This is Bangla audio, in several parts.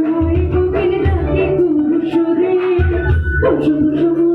সময় কোকিল ডাকে কুরুষরে বসন্ত সময়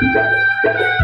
Thank you.